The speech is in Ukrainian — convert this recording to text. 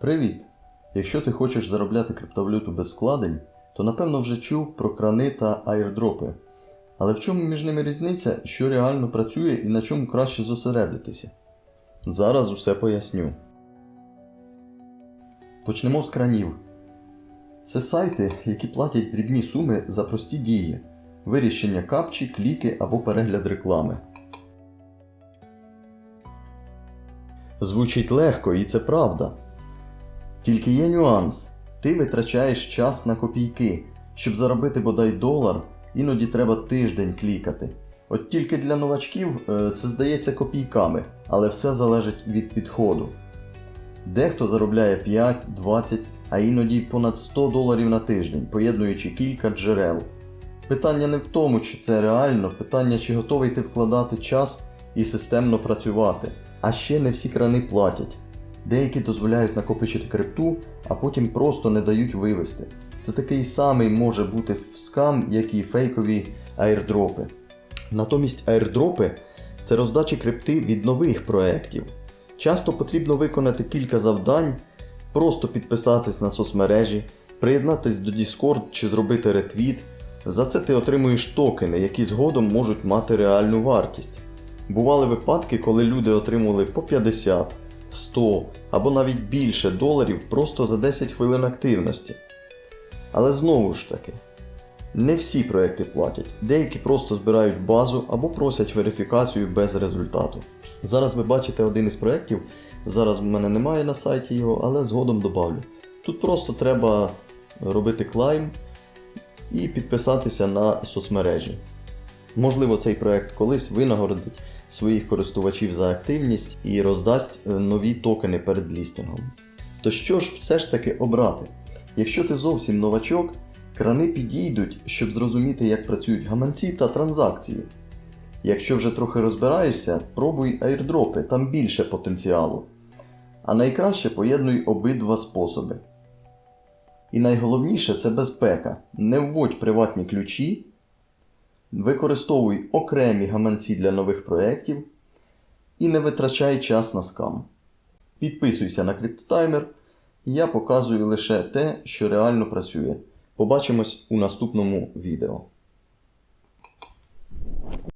Привіт! Якщо ти хочеш заробляти криптовалюту без вкладень, то напевно вже чув про крани та айрдропи. Але в чому між ними різниця, що реально працює і на чому краще зосередитися? Зараз усе поясню. Почнемо з кранів. Це сайти, які платять дрібні суми за прості дії, вирішення капчі, кліки або перегляд реклами. Звучить легко, і це правда. Тільки є нюанс. Ти витрачаєш час на копійки. Щоб заробити бодай долар, іноді треба тиждень клікати. От тільки для новачків е, це здається копійками, але все залежить від підходу. Дехто заробляє 5, 20, а іноді понад 100 доларів на тиждень, поєднуючи кілька джерел. Питання не в тому, чи це реально, питання, чи готовий ти вкладати час і системно працювати. А ще не всі крани платять. Деякі дозволяють накопичити крипту, а потім просто не дають вивести. Це такий самий може бути скам, як і фейкові аірдропи. Натомість аірдропи це роздачі крипти від нових проєктів. Часто потрібно виконати кілька завдань, просто підписатись на соцмережі, приєднатись до Discord чи зробити ретвіт. За це ти отримуєш токени, які згодом можуть мати реальну вартість. Бували випадки, коли люди отримували по 50, 100 або навіть більше доларів просто за 10 хвилин активності. Але знову ж таки, не всі проекти платять, деякі просто збирають базу або просять верифікацію без результату. Зараз ви бачите один із проєктів, зараз в мене немає на сайті його, але згодом добавлю. Тут просто треба робити клайм і підписатися на соцмережі. Можливо, цей проект колись винагородить своїх користувачів за активність і роздасть е, нові токени перед лістингом. То що ж все ж таки обрати? Якщо ти зовсім новачок, крани підійдуть, щоб зрозуміти, як працюють гаманці та транзакції. Якщо вже трохи розбираєшся, пробуй айрдропи, там більше потенціалу. А найкраще поєднуй обидва способи. І найголовніше це безпека. Не вводь приватні ключі, використовуй окремі гаманці для нових проєктів і не витрачай час на скам. Підписуйся на криптотаймер, я показую лише те, що реально працює. Побачимось у наступному відео.